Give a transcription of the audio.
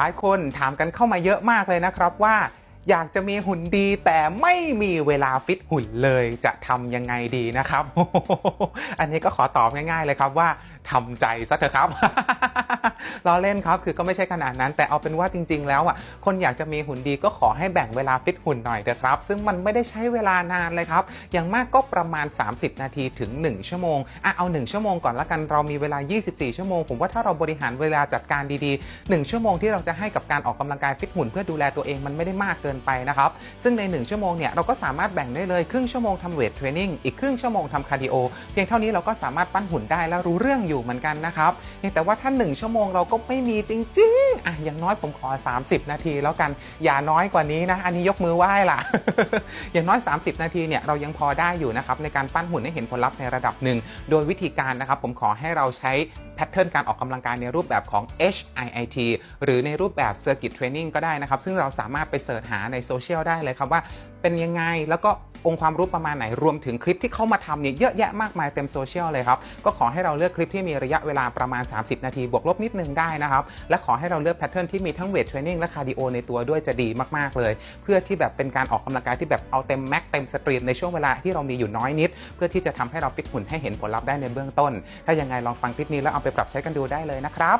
หลายคนถามกันเข้ามาเยอะมากเลยนะครับว่า อยากจะมีหุ่นดีแต่ไม่มีเวลาฟิตหุ่นเลยจะทำยังไงดีนะครับ อันนี้ก็ขอตอบง่ายๆเลยครับว่าทำใจซะเถอะครับ ล้อเล่นครับคือก็ไม่ใช่ขนาดนั้น แต่เอาเป็นว่าจริง ๆ แล้วอะคนอยากจะมีหุ่นดีก็ขอให้แบ่งเวลาฟิตหุ่นหน่อยเถอะครับ ซึ่งมันไม่ได้ใช้เวลานานเลยครับ อย่างมากก็ประมาณ 30 นาทีถึง 1 ชั่วโมงอะเอา 1 ชั่วโมงก่อนละกันเรามีเวลา 24 ชั่วโมง ผมว่าถ้าเราบริหารเวลาจัดการดีๆ 1 ชั่วโมงที่เราจะให้กับการออกกำลังกายฟิตหุ่นเพื่อดูแลตัวเองมันไม่ได้มากเกินไปนะครับซึ่งใน 1 ชั่วโมงเนี่ยเราก็สามารถแบ่งได้เลยครึ่งชั่วโมงทำเวทเทรนนิ่งอีกครึ่งชั่วโมงทำคาร์ดิโอเพียงเท่านี้เราก็สามารถปั้นหุ่นได้และรู้เรื่องอยู่เหมือนกันนะครับแต่ว่าถ้า 1 ชั่วโมงเราก็ไม่มีจริงๆอะอย่างน้อยผมขอ 30 นาทีแล้วกันอย่าน้อยกว่านี้นะ อันนี้ยกมือไหว้ล่ะ อย่างน้อย 30 นาทีเนี่ยเรายังพอได้อยู่นะครับในการปั้นหุ่นให้เห็นผลลัพธ์ในระดับหนึ่งโดยวิธีการนะครับผมขอให้เราใช้ พทเทิร์นการออกกำลังกายในรูปแบบของ HIIT หรือในรูปแบบ Circuit Training ก็ได้นะครับ ซึ่งเราสามารถไปเสิร์ชหาในโซเชียลได้เลยครับว่าเป็นยังไงแล้วก็องค์ความรู้ประมาณไหนรวมถึงคลิปที่เขามาทำเนี่ยเยอะแยะมากมายเต็มโซเชียลเลยครับ ก็ขอให้เราเลือกคลิปที่มีระยะเวลาประมาณ 30 นาที บวกลบนิดนึงได้นะครับ และขอให้เราเลือกแพทเทิร์นที่มีทั้งเวทเทรนนิ่งและคาร์ดิโอในตัวด้วยจะดีมาก ๆ เลย เพื่อที่แบบเป็นการออกกำลังกายที่แบบเอาเต็มแม็กเต็มสตรีมในช่วงเวลาที่เรามีอยู่น้อยนิด เพื่อที่จะทำให้เราฟิตหุ่นให้เห็นผลลัพธ์ได้ในเบื้องต้น ถ้ายังไงลองฟังคลิปนี้แล้วเอาไปปรับใช้กันดูได้เลยนะครับ